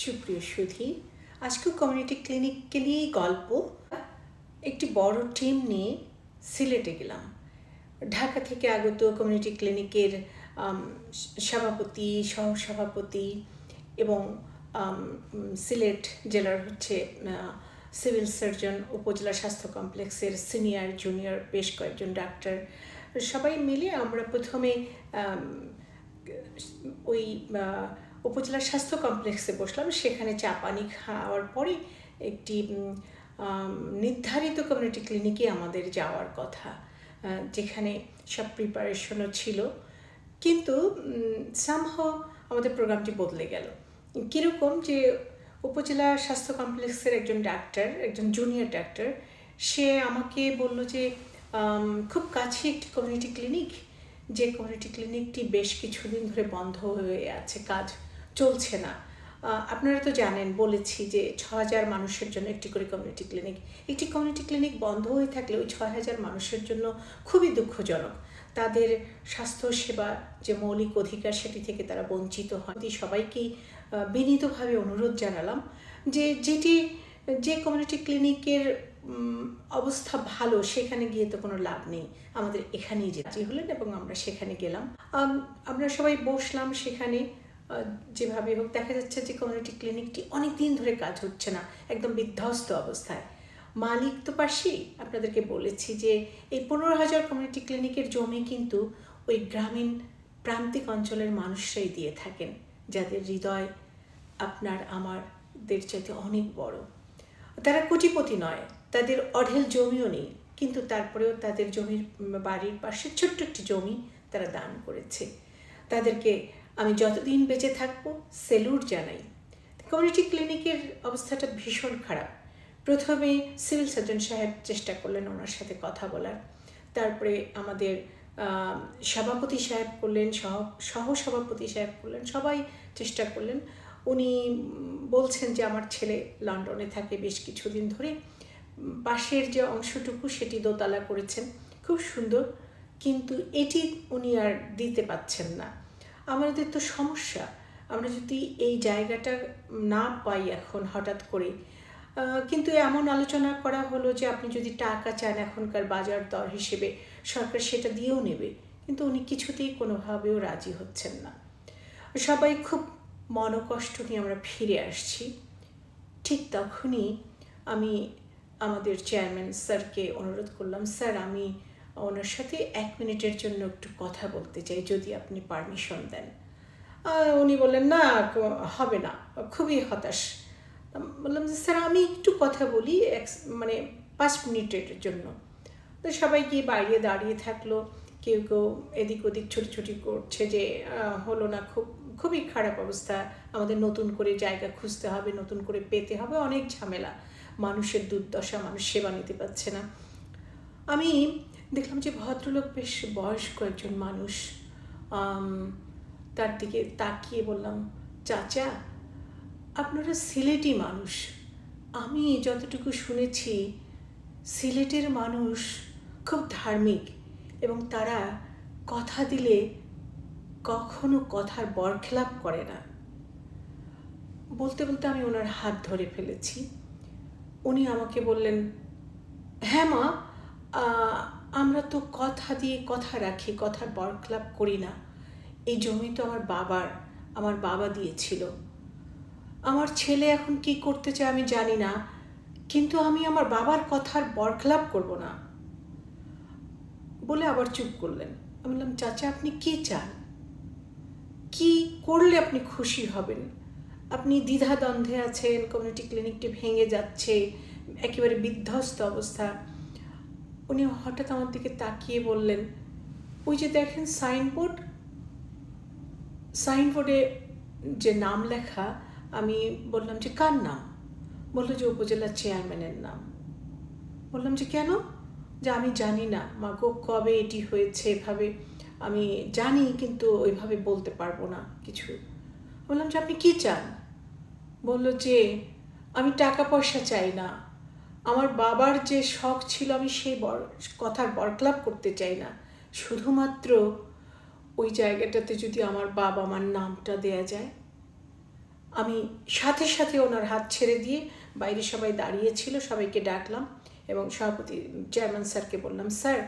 সুপ্রিয় সুধী, আজকে কমিউনিটি ক্লিনিককে নিয়েই গল্প। একটি বড় টিম নিয়ে সিলেটে গেলাম। ঢাকা থেকে আগত কমিউনিটি ক্লিনিকের সভাপতি, সহসভাপতি এবং সিলেট জেলার হচ্ছে সিভিল সার্জন উপজেলা স্বাস্থ্য কমপ্লেক্সের সিনিয়র জুনিয়র বেশ কয়েকজন ডাক্তার সবাই মিলে আমরা প্রথমে ওই উপজেলা স্বাস্থ্য কমপ্লেক্সে বসলাম। সেখানে চা পানি খাওয়ার পরে একটি নির্ধারিত কমিউনিটি ক্লিনিকে আমাদের যাওয়ার কথা যেখানে সব প্রিপারেশনও ছিল। কিন্তু সামহ আমাদের প্রোগ্রামটি বদলে গেল। কীরকম যে উপজেলা স্বাস্থ্য কমপ্লেক্সের একজন ডাক্তার, একজন জুনিয়র ডাক্তার, সে আমাকে বলল যে খুব কাছে একটি কমিউনিটি ক্লিনিক যে কমিউনিটি ক্লিনিকটি বেশ কিছুদিন ধরে বন্ধ হয়ে আছে কাজ। চলছে না। আপনারা তো জানেন, বলেছি যে ছ হাজার মানুষের জন্য একটি করে কমিউনিটি ক্লিনিক একটি কমিউনিটি ক্লিনিক বন্ধ হয়ে থাকলে ওই ছয় হাজার মানুষের জন্য খুবই দুঃখজনক। তাদের স্বাস্থ্য সেবা যে মৌলিক অধিকার সেটি থেকে তারা বঞ্চিত হয়। সবাইকেই বিনীতভাবে অনুরোধ জানালাম যে যেটি, যে কমিউনিটি ক্লিনিকের অবস্থা ভালো, সেখানে গিয়ে তো কোনো লাভ নেই। আমাদের এখানেই যে হলেন এবং আমরা সেখানে গেলাম। আমরা সবাই বসলাম সেখানে। যেভাবে হোক, দেখা যাচ্ছে যে কমিউনিটি ক্লিনিকটি অনেক দিন ধরে কাজ হচ্ছে না, একদম বিধ্বস্ত অবস্থায়। মালিক তো পাশেই, আপনাদেরকে বলেছি যে এই পনেরো হাজার কমিউনিটি ক্লিনিকের জমি কিন্তু ওই গ্রামীণ প্রান্তিক অঞ্চলের মানুষরাই দিয়ে থাকেন, যাদের হৃদয় আপনার আমারদের চাইতে অনেক বড়। তারা কোটিপতি নয়, তাদের অঢেল জমিও নেই, কিন্তু তারপরেও তাদের জমির বাড়ির পাশে ছোট্ট একটি জমি তারা দান করেছে। তাদেরকে আমি যতদিন বেঁচে থাকব সেলুট জানাই। কমিউনিটি ক্লিনিকের অবস্থাটা ভীষণ খারাপ। প্রথমে সিভিল সার্জন সাহেব চেষ্টা করলেন ওনার সাথে কথা বলার। তারপরে আমাদের সভাপতি সাহেব করলেন, সহ সহ সভাপতি সাহেব করলেন, সবাই চেষ্টা করলেন। উনি বলছেন যে, আমার ছেলে লন্ডনে থাকে বেশ কিছুদিন ধরে। পাশের যে অংশটুকু সেটি দোতলা করেছেন। খুব সুন্দর। কিন্তু এটি উনি আর দিতে পাচ্ছেন না। আমাদের তো সমস্যা। আমরা যদি এই জায়গাটা না পাই এখন হঠাৎ করে কিন্তু এমন আলোচনা করা হলো যে আপনি যদি টাকা চান এখনকার বাজার দর হিসেবে, সরকার সেটা দিয়েও নেবে। কিন্তু উনি কিছুতেই কোনোভাবেও রাজি হচ্ছেন না। সবাই খুব মনকষ্ট নিয়ে আমরা ফিরে আসছি। ঠিক তখনই আমি আমাদের চেয়ারম্যান স্যারকে অনুরোধ করলাম, স্যার, আমি ওনার সাথে এক মিনিটের জন্য একটু কথা বলতে চাই, যদি আপনি পারমিশন দেন। উনি বললেন, না হবে না, খুবই হতাশ। বললাম যে, স্যার, আমি একটু কথা বলি, এক- মানে পাঁচ মিনিটের জন্য। তো সবাই গিয়ে বাইরে দাঁড়িয়ে থাকল। কেউ কেউ এদিক ওদিক ছুটি করছে যে হলো না, খুব, খুবই খারাপ অবস্থা। আমাদের নতুন করে জায়গা খুঁজতে হবে, নতুন করে পেতে হবে, অনেক ঝামেলা। মানুষের দুর্দশা, মানুষ সেবা নিতে পারছে না। আমি দেখলাম যে ভদ্রলোক বেশ বয়স্ক একজন মানুষ। তার দিকে তাকিয়ে বললাম, চাচা, আপনারা সিলেটি মানুষ। আমি যতটুকু শুনেছি, সিলেটের মানুষ খুব ধার্মিক এবং তারা কথা দিলে কখনো কথার বরখেলাপ করে না। বলতে বলতে আমি ওনার হাত ধরে ফেলেছি। উনি আমাকে বললেন হ্যাঁ মা আমরা তো কথা দিয়ে কথা রাখি, কথার বরখেলাপ করি না। এই জমি তো আমার বাবার, আমার বাবা দিয়েছিল। আমার ছেলে এখন কি করতে চায় আমি জানি না, কিন্তু আমি আমার বাবার কথার বরখেলাপ করব না। বলে আবার চুপ করলেন। আমি বললাম, চাচা, আপনি কি চান? কি করলে আপনি খুশি হবেন? আপনি দ্বিধাদ্বন্দ্বে আছেন কমিউনিটি ক্লিনিকটি ভেঙে যাচ্ছে, একেবারে বিধ্বস্ত অবস্থা। উনি হঠাৎ আমার দিকে তাকিয়ে বললেন, ওই যে দেখেন সাইনবোর্ড, সাইনবোর্ডে যে নাম লেখা, আমি বললাম যে কার নাম? বলল যে উপজেলা চেয়ারম্যানের নাম। বললাম যে কেন? যে আমি জানি না। মা গো, কবে এটি হয়েছে? এভাবে আমি জানি, কিন্তু ওইভাবে বলতে পারব না কিছু। বললাম যে আপনি কি চান? বলল যে, আমি টাকা পয়সা চাই না। আমার বাবার যে শখ ছিল, আমি সেই বর, কথার বরক্লাপ করতে চাই না। শুধুমাত্র ওই জায়গাটাতে যদি আমার বাবা মার নামটা দেয়া যায়। আমি সাথে সাথে ওনার হাত ছেড়ে দিয়ে বাইরে সবাই দাঁড়িয়েছিল, সবাইকে ডাকলাম এবং সভাপতি, চেয়ারম্যান স্যারকে বললাম, স্যার,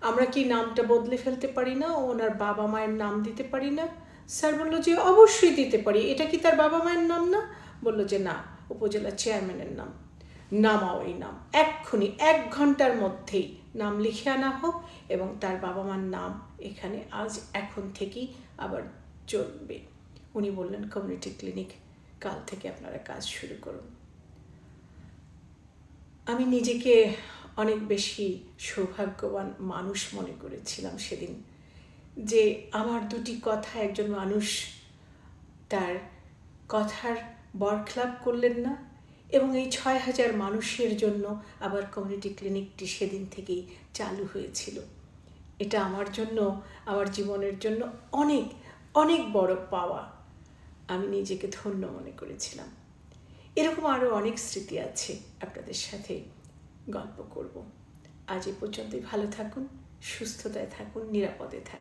আমরা কি নামটা বদলে ফেলতে পারি না? ওনার বাবা মায়ের নাম দিতে পারি না? স্যার বলল যে অবশ্যই দিতে পারি। এটা কি তার বাবা মায়ের নাম না? বলল যে, না, উপজেলা চেয়ারম্যানের নাম। নামাও এই নাম। এক্ষুনি এক ঘণ্টার মধ্যেই নাম লিখে আনা হোক এবং তার বাবা মার নাম এখানে আজ এখন থেকেই আবার চলবে। উনি বললেন কমিউনিটি ক্লিনিক কাল থেকে আপনারা কাজ শুরু করুন। আমি নিজেকে অনেক বেশি সৌভাগ্যবান মানুষ মনে করেছিলাম সেদিন যে আমার দুটি কথা, একজন মানুষ তার কথার বরখলাপ করলেন না এবং এই ছয় হাজার মানুষের জন্য আবার কমিউনিটি ক্লিনিকটি সেদিন থেকেই চালু হয়েছিল। এটা আমার জন্য, আমার জীবনের জন্য অনেক অনেক বড় পাওয়া। আমি নিজেকে ধন্য মনে করেছিলাম। এরকম আরও অনেক স্মৃতি আছে আপনাদের সাথে গল্প করব। আজ এ পর্যন্তই ভালো থাকুন, সুস্থতায় থাকুন, নিরাপদে থাকুন।